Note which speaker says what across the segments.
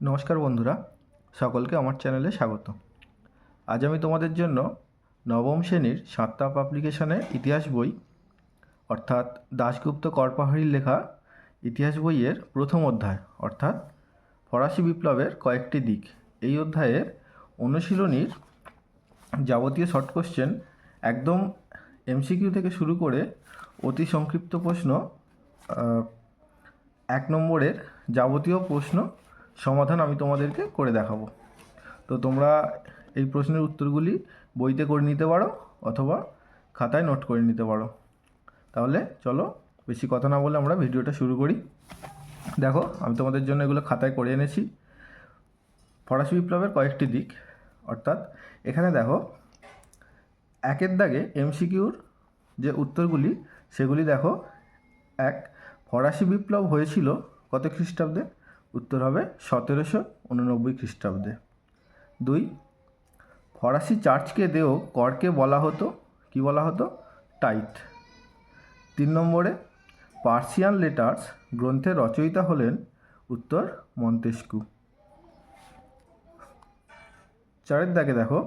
Speaker 1: নমস্কার বন্ধুরা, সকলকে আমার চ্যানেলে স্বাগত। আজ আমি তোমাদের জন্য নবম শ্রেণির সাতটা পাবলিকেশনের ইতিহাস বই, অর্থাৎ দাশগুপ্ত করপাহাড়ির লেখা ইতিহাস বইয়ের প্রথম অধ্যায়, অর্থাৎ ফরাসি বিপ্লবের কয়েকটি দিক। এই অধ্যায়ের অনুশীলনীর যাবতীয় শর্ট কোশ্চেন একদম এমসিকিউ থেকে শুরু করে অতি সংক্ষিপ্ত প্রশ্ন এক নম্বরের যাবতীয় প্রশ্ন সমাধান আমি তোমাদেরকে করে দেখাবো। তো তোমরা এই প্রশ্নের উত্তরগুলি বইতে করে নিতে পারো অথবা খাতায় নোট করে নিতে পারো। তাহলে চলো বেশি কথা না বলে আমরা ভিডিওটা শুরু করি। দেখো, আমি তোমাদের জন্য এগুলো খাতায় করে এনেছি। ফরাসি বিপ্লবের কয়েকটি দিক, অর্থাৎ এখানে দেখো, একের দাগে এমসিকিউর যে উত্তরগুলি, সেগুলি দেখো, এক, ফরাসি বিপ্লব হয়েছিল কত খ্রিস্টাব্দে? উত্তর হবে সতেরোশো উননব্বই খ্রিস্টাব্দে। দুই, ফরাসি চার্চকে দেও করকে বলা হতো? কি বলা হতো? টাইট তিন নম্বরে, পার্সিয়ান লেটার্স গ্রন্থের রচয়িতা হলেন উত্তর মন্তেস্কু চারের দাগে দেখো,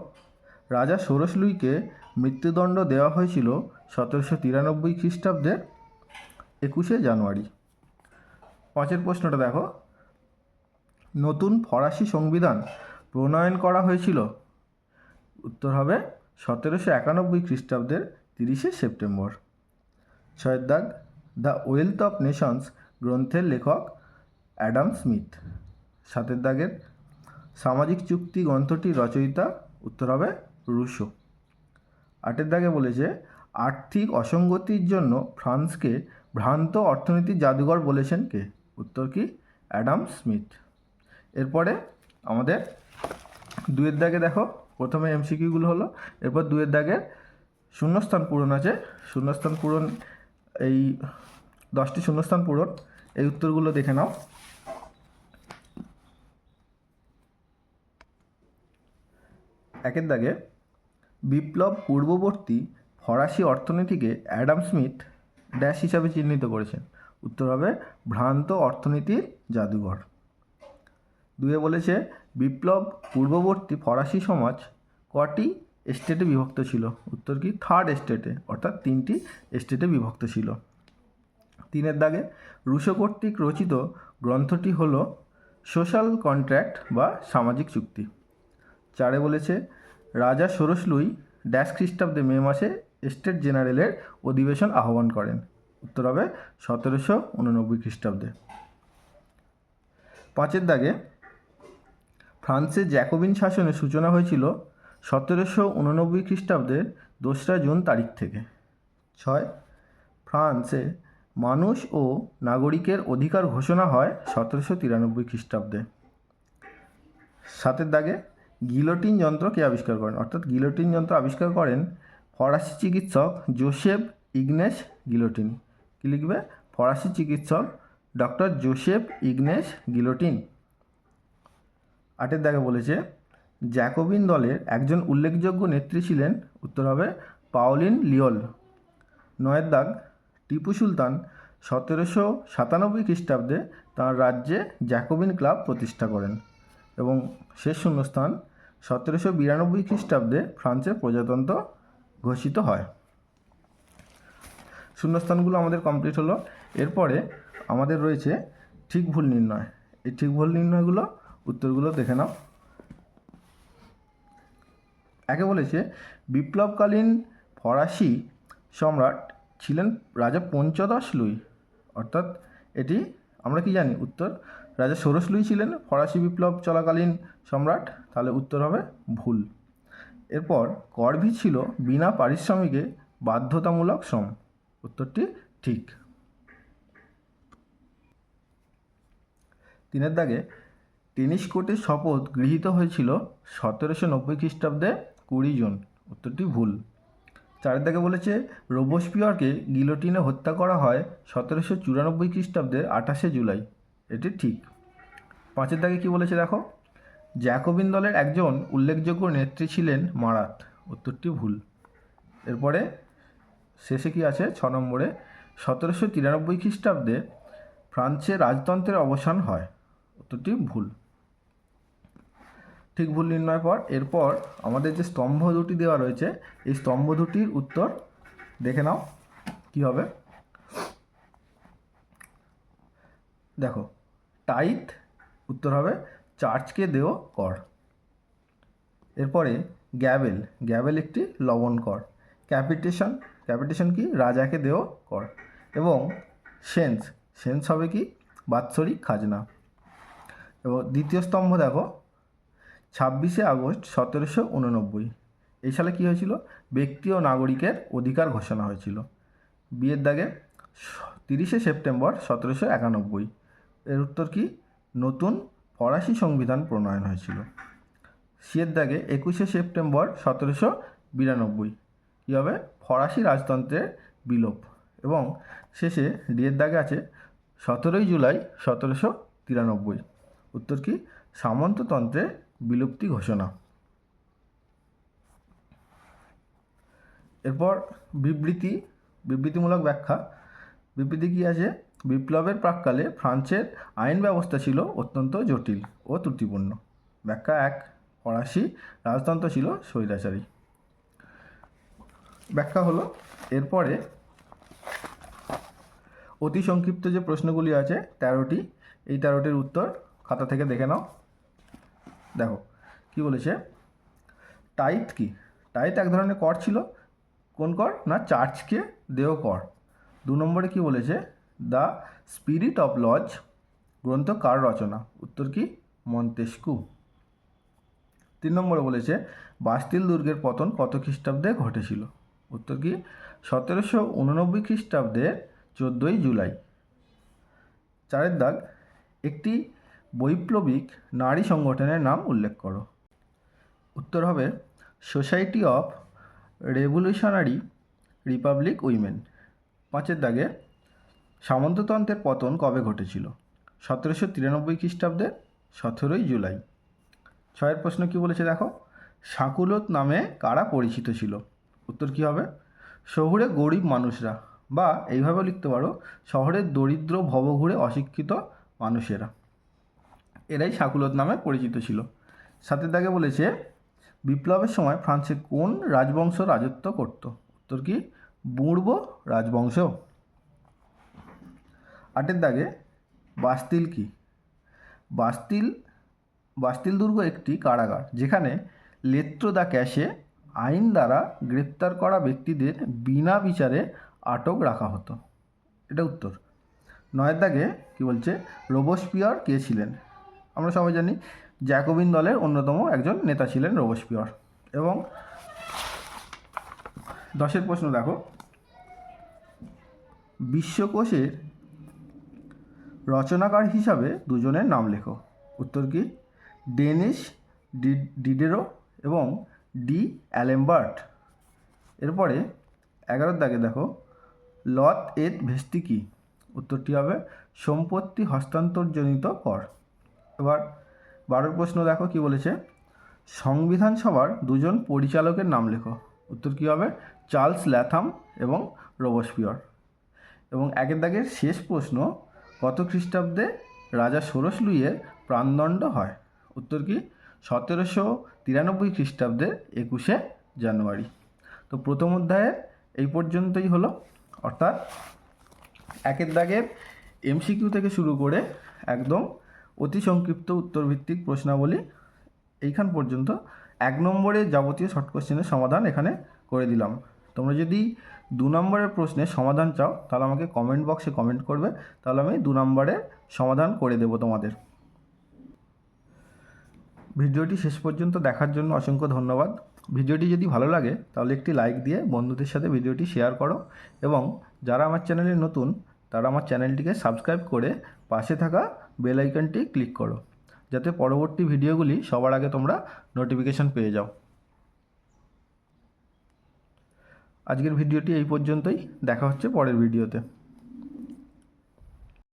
Speaker 1: রাজা ষোড়শ মৃত্যুদণ্ড দেওয়া হয়েছিল সতেরোশো তিরানব্বই খ্রিস্টাব্দের একুশে জানুয়ারি। পাঁচের প্রশ্নটা দেখো নতুন ফরাসি সংবিধান প্রণয়ন করা হয়েছিল। উত্তর হবে সতেরোশো একানব্বই খ্রিস্টাব্দের তিরিশে সেপ্টেম্বর। ছয়ের দাগ, দ্য ওয়েলথ অফ নেশনস গ্রন্থের লেখক অ্যাডাম স্মিথ। সাতের দাগের, সামাজিক চুক্তি গ্রন্থটির রচয়িতা উত্তর হবে রুশো। আটের দাগে বলেছে, আর্থিক অসঙ্গতির জন্য ফ্রান্সকে ভ্রান্ত অর্থনীতির জাদুঘর বলেছেন কে? উত্তর কি? Adam Smith. এরপরে আমাদের দুয়ের দাগে দেখো, প্রথমে এমসিকিউগুলো হলো, এরপর দুয়ের দাগের শূন্যস্থান পূরণ আছে। শূন্যস্থান পূরণ, এই দশটি শূন্যস্থান পূরণ, এই উত্তরগুলো দেখে নাও। একের দাগে, বিপ্লব পূর্ববর্তী ফরাসি অর্থনীতিকে অ্যাডাম স্মিথ ড্যাশ হিসাবে চিহ্নিত করেছেন। উত্তর হবে ভ্রান্ত অর্থনীতির জাদুঘর। দুয়ে বলেছে, বিপ্লব পূর্ববর্তী ফরাসি সমাজ কটি স্টেটে বিভক্ত ছিল? উত্তর কি? থার্ড স্টেটে অর্থাৎ তিনটি স্টেটে বিভক্ত ছিল। তিনের দাগে, রুশো কর্তৃক রচিত গ্রন্থটি হল সোশ্যাল কন্ট্রাক্ট বা সামাজিক চুক্তি। চারে বলেছে, রাজা ষোড়শ লুই ড্যাশ খ্রিস্টাব্দে মে মাসে স্টেট জেনারেলের অধিবেশন আহ্বান করেন। উত্তর হবে সতেরোশো উননব্বই খ্রিস্টাব্দে। পাঁচের দাগে ফ্রান্সে জ্যাকোবিন শাসনের সূচনা হয়েছিল সতেরোশো উননব্বই খ্রিস্টাব্দের দোসরা জুন তারিখ থেকে। ছয়, ফ্রান্সে মানুষ ও নাগরিকের অধিকার ঘোষণা হয় সতেরোশো তিরানব্বই খ্রিস্টাব্দে। সাতের দাগে গিলোটিন যন্ত্র কে আবিষ্কার করেন? অর্থাৎ গিলোটিন যন্ত্র আবিষ্কার করেন ফরাসি চিকিৎসক জোসেফ ইগনেস গিলোটিন। কী লিখবে? ফরাসি চিকিৎসক ডক্টর জোসেফ ইগনেস গিলোটিন। আটের দাগে বলেছে, জ্যাকোবিন দলের একজন উল্লেখযোগ্য নেত্রী ছিলেন, উত্তর হবে পাওলিন লিওল। নয়ের দাগ, টিপু সুলতান সতেরোশো সাতানব্বই খ্রিস্টাব্দে তাঁর রাজ্যে জ্যাকোবিন ক্লাব প্রতিষ্ঠা করেন এবং শেষ শূন্যস্থান সতেরোশো বিরানব্বই খ্রিস্টাব্দে ফ্রান্সের প্রজাতন্ত্র ঘোষিত হয়। শূন্যস্থানগুলো আমাদের কমপ্লিট হলো। এরপরে আমাদের রয়েছে ঠিক ভুল নির্ণয়। এই ঠিক ভুল নির্ণয়গুলো উত্তরগুলো দেখে নাও। একে বলেছে, বিপ্লবকালীন ফরাসি সম্রাট ছিলেন রাজা পঞ্চদশ লুই। অর্থাৎ এটি আমরা কি জানি? উত্তর, রাজা ষোড়শ লুই ছিলেন, ফরাসি বিপ্লব চলাকালীন সম্রাট, তাহলে উত্তর হবে ভুল। এরপর, করভি ছিল বিনা পারিশ্রমিকে বাধ্যতামূলক শ্রম। উত্তরটি ঠিক। তিনের দাগে টেনিস কোর্টের শপথ গৃহীত হয়েছিল সতেরোশো নব্বই খ্রিস্টাব্দে কুড়ি জুন। উত্তরটি ভুল। চারের দাগে বলেছে, রোবোস্পিয়রকে গিলোটিনে হত্যা করা হয় সতেরোশো চুরানব্বই খ্রিস্টাব্দের আঠাশে জুলাই। এটি ঠিক। পাঁচের দাগে কি বলেছে দেখো? জ্যাকোবিন দলের একজন উল্লেখযোগ্য নেত্রী ছিলেন মারাত। উত্তরটি ভুল। এরপরে শেষে কি আছে? ছ নম্বরে, সতেরোশো তিরানব্বই খ্রিস্টাব্দে ফ্রান্সে রাজতন্ত্রের অবসান হয়। উত্তরটি ভুল। ঠিক ভুল নির্ণয় পর এরপর আমাদের যে স্তম্ভ দুটি দেওয়া রয়েছে, এই স্তম্ভ দুটির উত্তর দেখে নাও কী হবে। দেখো টাইথ উত্তর হবে চার্চকে দেও কর। এরপরে গ্যাবেল গ্যাবেল একটি লবণ কর। ক্যাপিটেশন ক্যাপিটেশন কি? রাজাকে দেও কর। এবং সেন্স সেন্স হবে কি? বাৎসরিক খাজনা। এবং দ্বিতীয় স্তম্ভ দেখো ছাব্বিশে আগস্ট সতেরোশো উননব্বই। এই সালে কী হয়েছিল? ব্যক্তি ও নাগরিকের অধিকার ঘোষণা হয়েছিল। বিয়ের দাগে তিরিশে সেপ্টেম্বর সতেরোশো একানব্বই। এর উত্তর কি? নতুন ফরাসি সংবিধান প্রণয়ন হয়েছিল। সিয়ের দাগে একুশে সেপ্টেম্বর সতেরোশো বিরানব্বই। কী হবে? ফরাসি রাজতন্ত্রের বিলোপ। এবং শেষে ডিয়ের দাগে আছে সতেরোই জুলাই সতেরোশো তিরানব্বই। উত্তর কি? সামন্ততন্ত্রের বিলুপ্তি ঘোষণা। এরপর বিবৃতি, বিবৃতিমূলক ব্যাখ্যা। বিবৃতি কী আছে? বিপ্লবের প্রাককালে ফ্রান্সের আইন ব্যবস্থা ছিল অত্যন্ত জটিল ও ত্রুটিপূর্ণ। ব্যাখ্যা এক, ফরাসি রাজতন্ত্র ছিল স্বৈরাচারী। ব্যাখ্যা হলো, এরপরে অতি সংক্ষিপ্ত যে প্রশ্নগুলি আছে, তেরোটি। এই তেরোটির উত্তর খাতা থেকে দেখে নাও। দেখো, কি বলেছে? টাইথ কি? টাইথ এক ধরনের কর ছিল। কোন কর? না চার্চকে দেহ কর। দু নম্বরে কি বলেছে? দ্য স্পিরিট অফ লজ গ্রন্থ কার রচনা? উত্তর কি? মন্তেস্কু তিন নম্বরে বলেছে, বাস্তিল দুর্গের পতন কত খ্রিস্টাব্দে ঘটেছিল? উত্তর কি? সতেরোশো উননব্বই খ্রিস্টাব্দের চোদ্দোই জুলাই। চারের দাগ, একটি বৈপ্লবিক নারী সংগঠনের নাম উল্লেখ করো। উত্তর হবে society of revolutionary republic women পাঁচের দাগে, সামন্ততন্ত্রের পতন কবে ঘটেছিল? সতেরোশো তিরানব্বই খ্রিস্টাব্দে সতেরোই জুলাই। ছয়ের প্রশ্ন কি বলেছে দেখো? সাকুলত নামে কারা পরিচিত ছিল? উত্তর কী হবে? শহুরে গরিব মানুষরা বা এইভাবে লিখতে পারো, শহরের দরিদ্র ভবঘুরে অশিক্ষিত মানুষেরা। এরাই সাকুলত নামে পরিচিত ছিল। সাথে দাগে বলেছে, বিপ্লবের সময় ফ্রান্সে কোন রাজবংশ রাজত্ব করত? উত্তর কি? বুড়ব রাজবংশ। আটের দাগে, বাস্তিল কি? বাস্তিল বাস্তিল দুর্গ একটি কারাগার, যেখানে লেত্র দা ক্যাশে আইন দ্বারা গ্রেপ্তার করা ব্যক্তিদের বিনা বিচারে আটক রাখা হতো। এটা উত্তর। নয়ের দাগে কী বলছে? রোবোস্পিয়র কে ছিলেন? আমরা সবাই জানি জ্যাকোবিন দলের অন্যতম একজন নেতা ছিলেন রোবোস্পিয়র। এবং দশের প্রশ্ন দেখো। বিশ্বকোষের রচনাকার হিসাবে দুজনের নাম লেখো। উত্তর কি? ডেনিস ডিডেরো এবং ডি অ্যালেম্বার্ট। এরপরে এগারোর দাগে দেখো লত এত ভেস্তি কি? উত্তরটি হবে, সম্পত্তি হস্তান্তরজনিত কর। এবার বারোর প্রশ্ন দেখো কি বলেছে? সংবিধান সভার দুজন পরিচালকের নাম লেখো। উত্তর কী হবে? চার্লস ল্যাথাম এবং রোবসপিয়র। এবং একের দাগের শেষ প্রশ্ন, কত খ্রিস্টাব্দে রাজা ষোড়শ লুইয়ের প্রাণদণ্ড হয়? উত্তর কি? সতেরোশো তিরানব্বই খ্রিস্টাব্দের একুশে জানুয়ারি। তো প্রথম অধ্যায়ের এই পর্যন্তই হলো। অর্থাৎ একের দাগের এমসিকিউ থেকে শুরু করে একদম অতি সংক্ষিপ্ত উত্তরভিত্তিক প্রশ্নাবলী এইখান পর্যন্ত। এক নম্বরের যাবতীয় শর্ট কোশ্চেনের সমাধান এখানে করে দিলাম। তোমরা যদি দু নম্বরের প্রশ্নের সমাধান চাও, তাহলে আমাকে কমেন্ট বক্সে কমেন্ট করবে, তাহলে আমি দু নম্বরের সমাধান করে দেবো তোমাদের। ভিডিওটি শেষ পর্যন্ত দেখার জন্য অসংখ্য ধন্যবাদ। ভিডিওটি যদি ভালো লাগে, তাহলে একটি লাইক দিয়ে বন্ধুদের সাথে ভিডিওটি শেয়ার করো এবং যারা আমার চ্যানেলে নতুন তারা আমার চ্যানেলটিকে সাবস্ক্রাইব করে পাশে থাকা বেল আইকনটি ক্লিক করো, যাতে পরবর্তী ভিডিওগুলি সবার আগে তোমরা নোটিফিকেশন পেয়ে যাও। আজকের ভিডিওটি এই পর্যন্তই, দেখা হচ্ছে পরের ভিডিওতে।